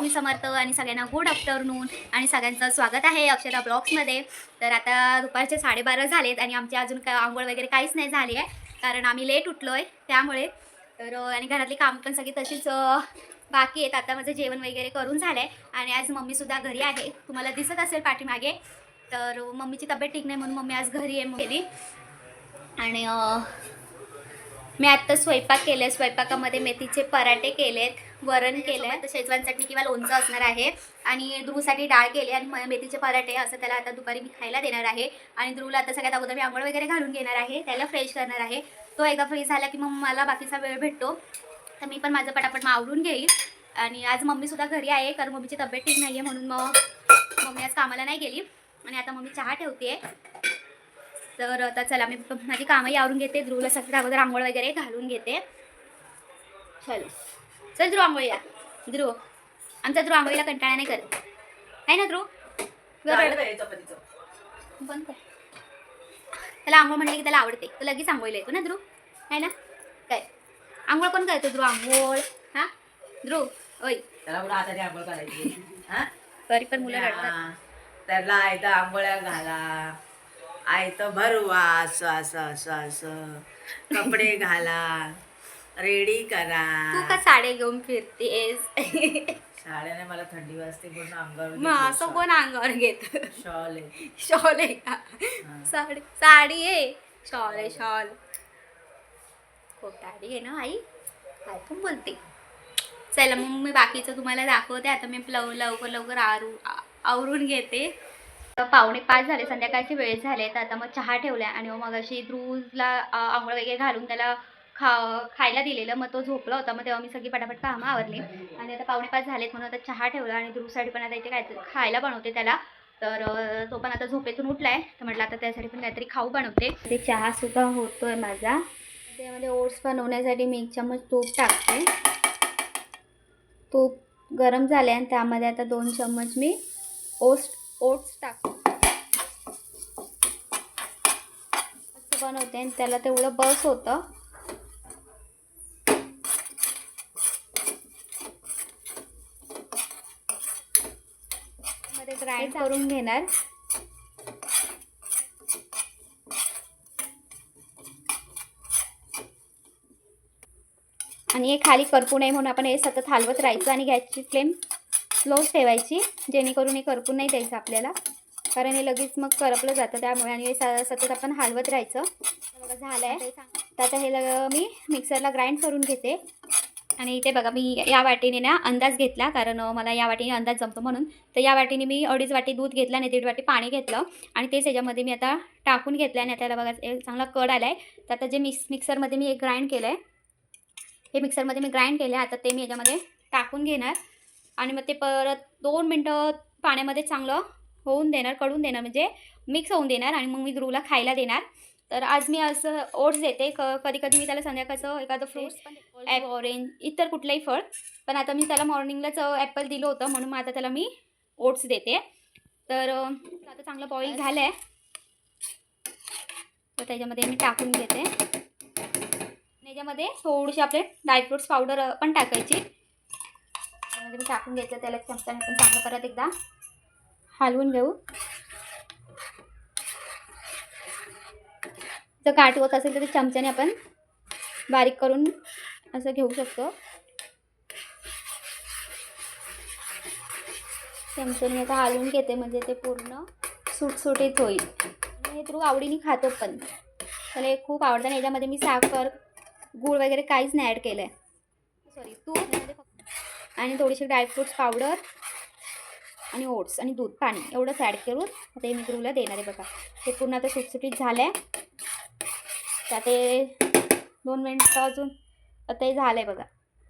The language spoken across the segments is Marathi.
स्वामी समर्थ आणि सगळ्यांना गुड आफ्टरनून आणि सगळ्यांचं स्वागत आहे अक्षरा ब्लॉग्समध्ये. तर आता दुपारचे साडेबारा झालेत आणि आमची अजून का आंघोळ वगैरे काहीच नाही झाली आहे. कारण आम्ही लेट उठलो आहे त्यामुळे. तर आणि घरातली काम पण सगळी तशीच बाकी आहेत. आता माझं जेवण वगैरे करून झालं आहे आणि आज मम्मीसुद्धा घरी आहे. तुम्हाला दिसत असेल पाठीमागे. तर मम्मीची तब्येत ठीक नाही म्हणून मम्मी आज घरी आहे गेली. आणि मी आत्ता स्वयंपाक केले स्वयंपाकामध्ये मेथीचे पराठे केलेत. वरण केलं आहे शेजवान चटणी किंवा लोणचं असणार आहे. आणि ध्रुवसाठी डाळ केली आणि मेथीचे पराठे असं त्याला आता दुपारी मी खायला देणार आहे. आणि ध्रुवला आता सगळ्यात अगोदर मी आंघोळ वगैरे घालून घेणार आहे. त्याला फ्रेश करणार आहे. तो एकदा फ्रेश झाला की मग मला बाकीचा वेळ भेटतो. तर मी पण माझं पटापट आवरून घेईल. आणि आज मम्मीसुद्धा घरी आहे. कारण मम्मीची तब्येत ठीक नाही आहे म्हणून मग मम्मी आज कामाला नाही गेली. आणि आता मम्मी चहा ठेवते तर आता चला मी माझी कामंही आवरून घेते. ध्रुवला सगळं अगोदर आंघोळ वगैरे घालून घेते. चल. चल ध्रुव आंघोळीला. ध्रुव आमचा ध्रुव आंघोळीला कंटाळा नाही करत. आहे ना ध्रुव? बंद कर. त्याला आंघोळ म्हणले की त्याला आवडते. तो लगेच आंघोळीला येतो ना ध्रुव? आहे ना? काय? आंघोळ कोण करतो ध्रुव? आंघोळ. हा? ध्रुव ओय. हा? तरी पण मुलं रडतात. त्याला आयतं आंघोळ्या घाला. आयतं भरवा. असं असं असं असं. कपडे घाला. रेडी करा. तू का साडे घेऊन फिरतेस शाळेने मला थंडी वाजते पूर्ण अंगावर मग असं कोण अंगावर घेत? शॉल आहे. शॉल आहे का? हा. साडी साडी आहे. शॉल आहे शॉल. खोटाडी आहे ना आई काय पण बोलते. चला मग मी बाकीचं तुम्हाला दाखवते. आता मी लव लवकर लवकर आरू आ- आवरून घेते. तर पावणे पाच झाले संध्याकाळचे वेळ झाले तर आता मग चहा ठेवला आणि मग अशी ध्रुवला आ, आंघोळ वगैरे घालून त्याला खा खायला दिलेलं. मग तो झोपला होता. मग तेव्हा मी सगळी पटापट कामं आवरली. आणि आता पावणे पाच झालेत म्हणून आता चहा ठेवला आणि ध्रुवसाठी पण आता इथे काय खायला बनवते त्याला. तर तो पण आता झोपेतून उठलाय. तर म्हटलं आता त्यासाठी पण काहीतरी खाऊ बनवते. ते चहा सुद्धा आहे माझा. त्यामध्ये ओट्स बनवण्यासाठी मी एक चम्मच तूप टाकते. तूप गरम झाले आणि त्यामध्ये आता दोन चम्मच मी ओट्स ओट्स टाकते. असं बनवते आणि त्याला तेवढं बस होतं. ग्राइंड करून घेणार. आणि हे खाली करपू नये म्हणून आपण हे सतत हलवत राहायचं आणि गॅसची फ्लेम स्लोच ठेवायची जेणेकरून हे करपू नाही द्यायचं आपल्याला. कारण हे लगेच मग करपलं जातं त्यामुळे आणि हे स- सतत आपण हलवत राहायचं. झालं आहे तर आता हे मी मिक्सरला ग्राइंड करून घेते. आणि इथे बघा मी या वाटीने ना अंदाज घेतला कारण मला या वाटीने अंदाज जमतो म्हणून. तर या वाटीने मी अडीच वाटी दूध घेतलं आणि दीड वाटी पाणी घेतलं आणि तेच याच्यामध्ये मी आता टाकून घेतलं आणि त्याला बघा चांगला कड आला आहे तर आता जे मिक्स मिक्सरमध्ये मी एक ग्राइंड केलं आहे हे मिक्सरमध्ये मी ग्राइंड केलं आहे आता ते मी याच्यामध्ये टाकून घेणार आणि मग ते परत दोन मिनटं पाण्यामध्ये चांगलं होऊन देणार कडून देणार म्हणजे मिक्स होऊन देणार आणि मग मी ध्रुवला खायला देणार. तर आज मी असं ओट्स देते. क कधी कधी मी त्याला संध्याकाळचं एखादं फ्रूट्स ॲप ऑरेंज इतर कुठलंही फळ. पण आता मी त्याला मॉर्निंगलाच ॲपल दिलं होतं म्हणून मग आता त्याला मी ओट्स देते. तर आता चांगलं बॉईल झालं आहे तर त्याच्यामध्ये मी टाकून घेते. याच्यामध्ये थोडीशी आपले ड्रायफ्रुट्स पावडर पण टाकायची. त्यामध्ये मी टाकून घेतलं. त्याला चमच्याने पण चांगलं परत एकदा हलवून घेऊ. जर गाठ होत असेल तर ते चमच्याने आपण बारीक करून असं घेऊ शकतो. चमच्याने आता हलवून घेते म्हणजे ते पूर्ण सुटसुटीत होईल. हे थ्रू आवडीने खातो पण. त्याला हे खूप आवडतं आणि याच्यामध्ये मी साखर गूळ वगैरे काहीच नाही ॲड केलं आहे सॉरी तूप फक्त- आणि थोडीशी ड्रायफ्रुट्स पावडर आणि ओट्स आणि दूध पाणी एवढंच ॲड करून आता हे मी गुरुला देणार आहे बघा. हे पूर्ण आता सुटसुटीत झालं आहे तर आता हे दोन मिनटं अजून आता हे झालं आहे बघा.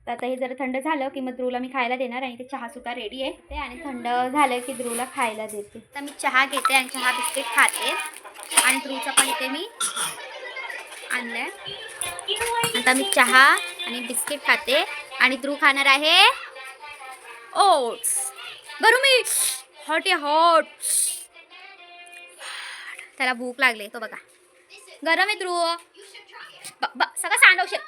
तर आता हे जरा थंड झालं की मग ध्रुवला मी खायला देणार आणि ते चहासुद्धा रेडी आहे. ते आणि थंड झालं की ध्रुवला खायला देते. तर मी चहा घेते आणि चहा बिस्किट खाते. आणि ध्रुवचं पण इथे मी आणलं आहे आता मी चहा आणि बिस्किट खाते. आणि ध्रुव खाणार आहे ओट्स. बरं मी. हॉट आहे हॉट त्याला भूक लागली तो बघा. गरम आहे ध्रुव. ब- ब- सगळं सांडवशील शक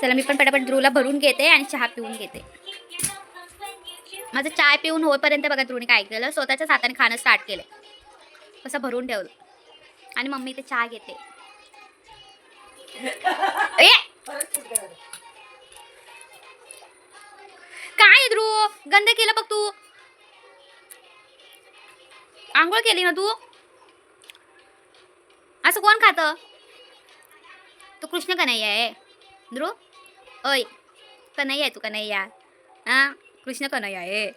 चला मी पण पटापट ध्रुवला भरून घेते आणि चहा पिऊन घेते. माझं चाय पिऊन होईपर्यंत बघा ध्रुवने काय केलं. स्वतःच्याच हाताने खाणं स्टार्ट केलं. कसं भरून ठेवलं. आणि मम्मी ते चहा घेते. ए! काय ध्रुव? गंध केलं बघ तू. आंघोळ केली ना तू? असं कोण खात? तो कृष्ण कन्हैया आहे? ध्रुव? ओय कन्हैया आहे तू कन्हैया हां कृष्ण कन्हैया आहे?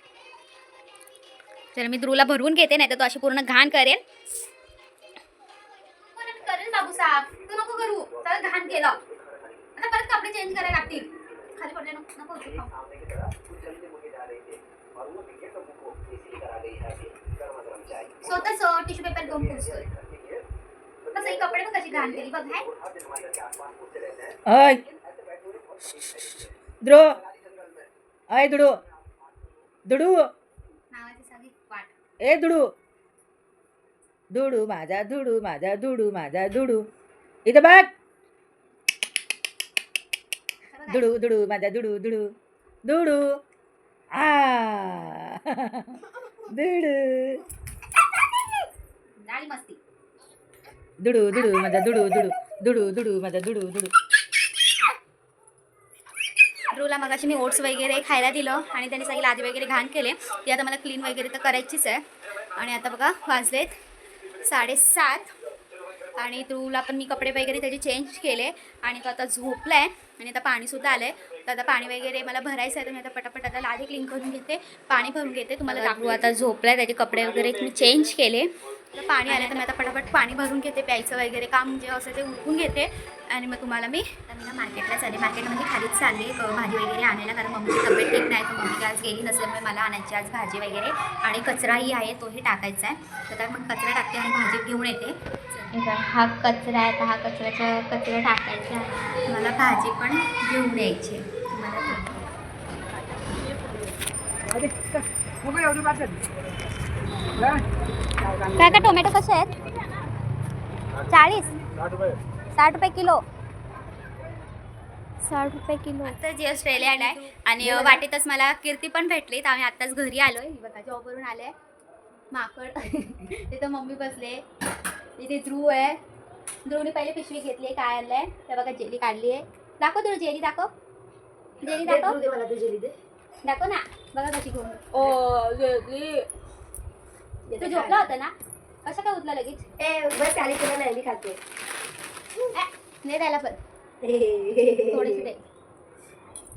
चल मी ध्रुवला भरवून घेते नाही तर तो अशी पूर्ण घाण करेल. करेल बाबू तू नको करू. तर घाण केलं. आता परत कपडे चेंज करायला लागतील. खाली पडले नको नको स्वतःच टिश्यू पेपर घेऊन पुसतोय ही कपडे पण कशी घाण केली बघ हाय द्रो. अय दुडू. दुडू. ए दुडू. दुडू माझा दुडू माझा दुडू माझा दुडू. इथं बघ दुडू दुडू माझा दुडू दुडू. दुडू. आ. दुडू. दुडू दुडू माझा दुडू दुडू. दुडू दुडू माझा दुडू दुडू. रूला मगाशी मी ओट्स वगैरे खायला दिलं आणि त्यांनी सगळी लादी वगैरे घाण केले. ती आता मला क्लीन वगैरे तर करायचीच आहे. आणि आता बघा वाजलेत साडेसात. आणि ध्रुवला पण मी कपडे वगैरे त्याचे चेंज केले. आणि तो आता झोपला आहे आणि आता पाणीसुद्धा आलं आहे तर आता पाणी वगैरे मला भरायचं आहे तर मी आता पटापट आता लादी क्लीन करून घेते. पाणी भरून घेते तुम्हाला दाखवू आता झोपला आहे त्याचे कपडे वगैरे मी चेंज केले. तर पाणी आलं तर मी आता पटापट पाणी भरून घेते प्यायचं वगैरे काम जे असं ते उठून घेते. आणि मग तुम्हाला मी आता मी ना मार्केटला चालले. मार्केटमध्ये खालीच चालली भाजी वगैरे आणायला. कारण मम्मीची तब्येत ठीक नाही तर मम्मी आज गेली नसल्यामुळे मला आणायची आज भाजी वगैरे. आणि कचराही आहे तोही टाकायचा आहे. तर मग कचरा टाकते आणि भाजी घेऊन येते. हा कचरा आहे तर हा कचऱ्याचा कचरा टाकायचा आहे. मला भाजी पण घेऊन यायची आहे. तुम्हाला दाखवते. काय काय टोमॅटो कसे आहेत? चाळीस. साठ रुपये. किलो. साठ रुपये किलो. आता जी ऑस्ट्रेलिया आहे आणि वाटेतच मला कीर्ती पण भेटली तर आम्ही आत्ताच घरी आलोय. ही बघा जॉबवरून आले. माकड. तिथं मम्मी बसले. इथे ध्रुव आहे. ध्रुवने पहिले पिशवी घेतली काय आणलंय? त्या बघा जेली काढली आहे. दाखव तुला जेली दाखव. जेली दाखव. दाखव ना. बघा कशी घेऊन तू झोपला होता ना? कसं काय उठला लगेच? ए, नाही द्यायला पण. थोडेसे दे.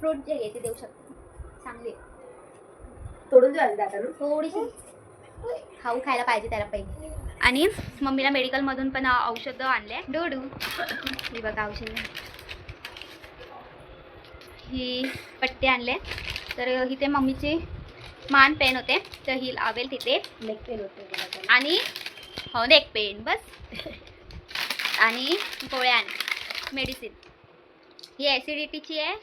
फ्रूट जे आहे ते देऊ शकतो. चांगले तोडून देऊ थोडीशी. खाऊ खायला पाहिजे त्याला पहिले. आणि मम्मीला मेडिकलमधून पण औषधं आणले. डोडू. ही बघा औषध. ही पट्टी आणले. तर इथे मम्मीची मान पेन होते. तर ही लावेल तिथे. आणि हो नेक पेन बस. आणि गोळ्या मेडिसिन ही ॲसिडिटीची आहे.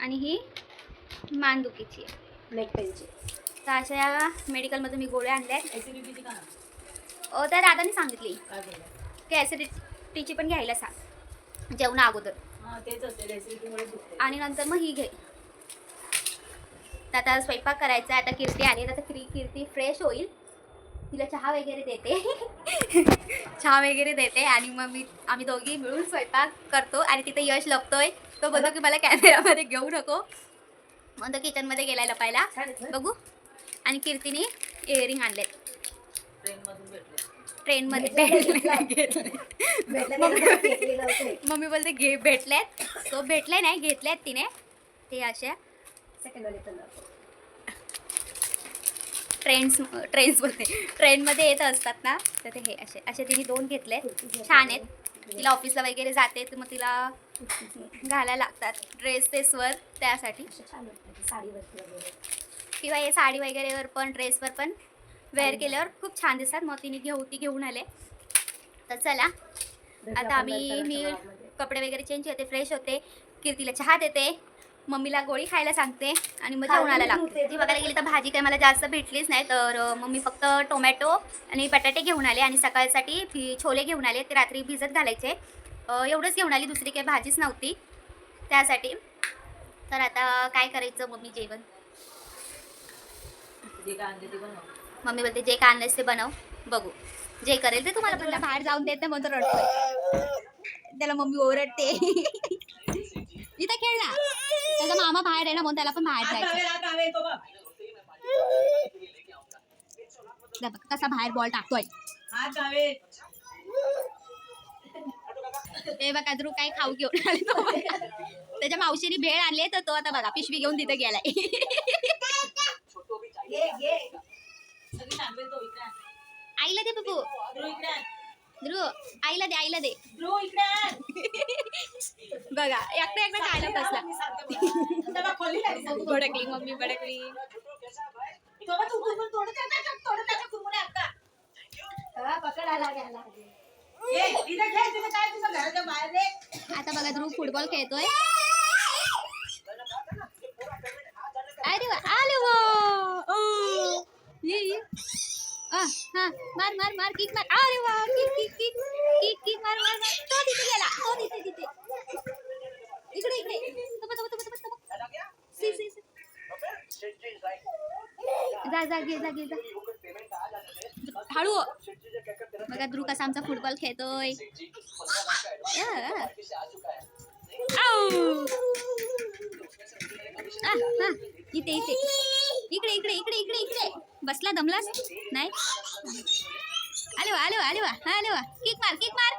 आणि ही मानदुखीची आहे. तर अशा या मेडिकलमधून मी गोळ्या आणल्या आहेत. त्या दादाने सांगितली. की ॲसिडिटीची पण घ्यायला सांग. जेवणा अगोदर. आणि नंतर मग ही घे. तर आता स्वयंपाक करायचा आहे. आता कीर्ती आली आता कीर्ती कीर्ती फ्रेश होईल. तिला चहा वगैरे देते. चहा वगैरे देते. आणि मग मी आम्ही दोघी मिळून स्वयंपाक करतो. आणि तिथे यश लपतोय. तो बोलतो की मला कॅमेरामध्ये घेऊ नको. मग तो किचनमध्ये गेलाय लपायला. बघू. आणि कीर्तीने इयरिंग आणलेत. ट्रेनमध्ये मम्मी बोलते घे भेटलेत. तो भेटले नाही घेतलेत तिने. ते अशा ट्रेन्स ट्रेन्स बोलते. ट्रेनमध्ये येत असतात ना तर ते हे असे असे तिने दोन घेतले. छान आहेत. तिला ऑफिसला वगैरे जाते तर मग तिला घालायला लागतात. ड्रेस ते स्वर त्यासाठी. किंवा हे साडी वगैरेवर पण ड्रेसवर पण वेअर केल्यावर खूप छान दिसतात. मग तिने घेऊ ती घेऊन आले. तर चला. आता आम्ही मी कपडे वगैरे चेंज होते फ्रेश होते. कीर्तीला चहा देते. मम्मीला गोळी खायला सांगते आणि मग जेवणाला लागते. ती बघायला गेली तर भाजी काही मला जास्त भेटलीच नाही. तर मम्मी फक्त टोमॅटो आणि बटाटे घेऊन आले आणि सकाळसाठी फि- छोले घेऊन आले. ते रात्री भिजत घालायचे. एवढंच घेऊन आली. दुसरी काही भाजीच नव्हती. त्यासाठी. तर आता काय करायचं? मम्मी जेवण जे काय आणते ते बनव. मम्मी बोलते जे काय आणलंस ते बनव बघू. जे करेल ते तुम्हाला पण बाहेर जाऊन देत नाही म्हणून तो रडतोय. त्याला मम्मी ओरडते. इथं खेळ ना. त्याचा मामा बाहेर आहे ना म्हणून त्याला पण बाहेर जायचं कसा बाहेर बॉल टाकतोय. हे बघा ध्रुव काय खाऊ घेऊन आले तो बघा. त्याच्या मावशीने भेळ आणली तर तो आता बघा पिशवी घेऊन तिथे गेलाय घे, घे. सगळी सांगते तो इकडे आण. आईला दे बघू ध्रुव आईला दे आईला दे. ध्रुव इकडे बघा एकटा एकटा खायला बसला. आता भडकली मम्मी भडकली. आता. बघा ध्रुव फुटबॉल खेळतोय. अरे वा आले. वा ओ. ये ये. हा मार मार मार किक मार. अरे वा kick kick kick kick kick मार मार मार. तो तिथे गेला. तो तिथे तिथे. इकडे इकडे. तप तप तप तप तप सी सी सी. जा जा घे जा घे जा. हळू बघा ध्रुव कसा आमचा फुटबॉल खेळतोय. इथे इथे. इकडे इकडे इकडे इकडे इकडे. बसला दमलास? नाही? आले वा आले वा आले. वा हा, आले. वा किक मार किक मार.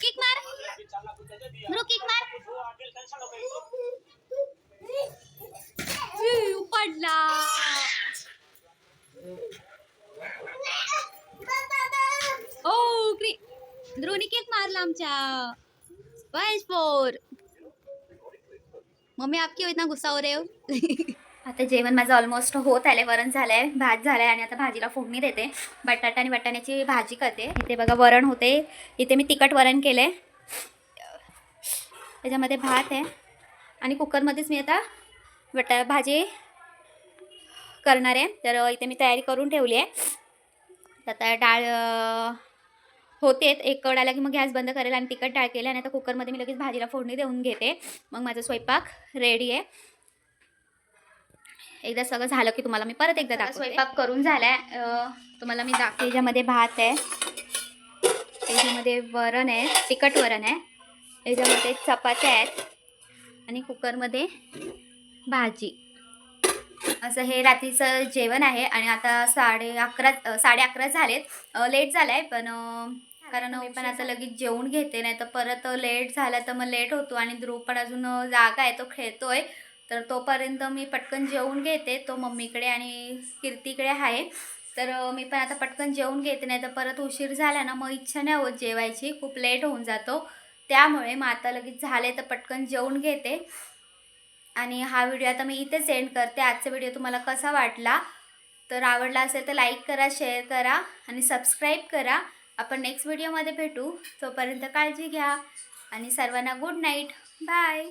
किक मार. ध्रुव किक मार. पडला ओ क्री ध्रुवनी केक मारला आमच्या. वाईस फोर मम्मी आपकी इतना गुस्सा हो रहे हो. आता जेवण माझं ऑलमोस्ट होत आलंय वरण झालंय भात झालाय आणि आता भाजीला फोडणी देते. बटाटा आणि बटाण्याची भाजी करते. इथे बघा वरण होते. इथे मी तिखट वरण केले त्याच्यामध्ये भात आहे. आणि कुकरमध्येच मी आता बटा भाजी करणार आहे. तर इथे मी तयारी करून ठेवली आहे. तर आता डाळ होते. एक कड आला की मग गॅस बंद करेल आणि तिखट डाळ केलं आणि आता कुकरमध्ये मी लगेच भाजीला फोडणी देऊन घेते. मग माझा स्वयंपाक रेडी आहे. एकदा सगळं झालं की तुम्हाला मी परत एकदा दाखवते. स्वयंपाक करून झालाय. अं, तुम्हाला मी दाखवते. याच्यामध्ये भात आहे. याच्यामध्ये वरण आहे. तिखट वरण आहे. याच्यामध्ये चपात्या आहेत. आणि कुकरमध्ये भाजी. असं हे रात्रीचं जेवण आहे. आणि आता साडे अकरा साडे अकरा झालेत. लेट झालं आहे पण कारण मी पण आता लगेच जेवून घेते. नाही तर परत लेट झाला तर मग लेट होतो. आणि ध्रुव पण अजून जागा आहे. तो खेळतोय. तर तोपर्यंत मी पटकन जेवून घेते. तो मम्मीकडे आणि कीर्तीकडे आहे. तर मी पण आता पटकन जेवून घेते नाही तर परत उशीर झाला ना मग इच्छा नाही होत जेवायची. खूप लेट होऊन जातो. त्यामुळे मग आता लगेच झाले तर पटकन जेवून घेते. आणि हा व्हिडिओ आता मी इथेच सेंड करते. आजचा व्हिडिओ तुम्हाला कसा वाटला? तर आवडला असेल तर लाईक करा शेअर करा आणि सबस्क्राईब करा. आपण नेक्स्ट व्हिडिओमध्ये भेटू. तोपर्यंत काळजी घ्या. आणि सर्वांना गुड नाईट. बाय.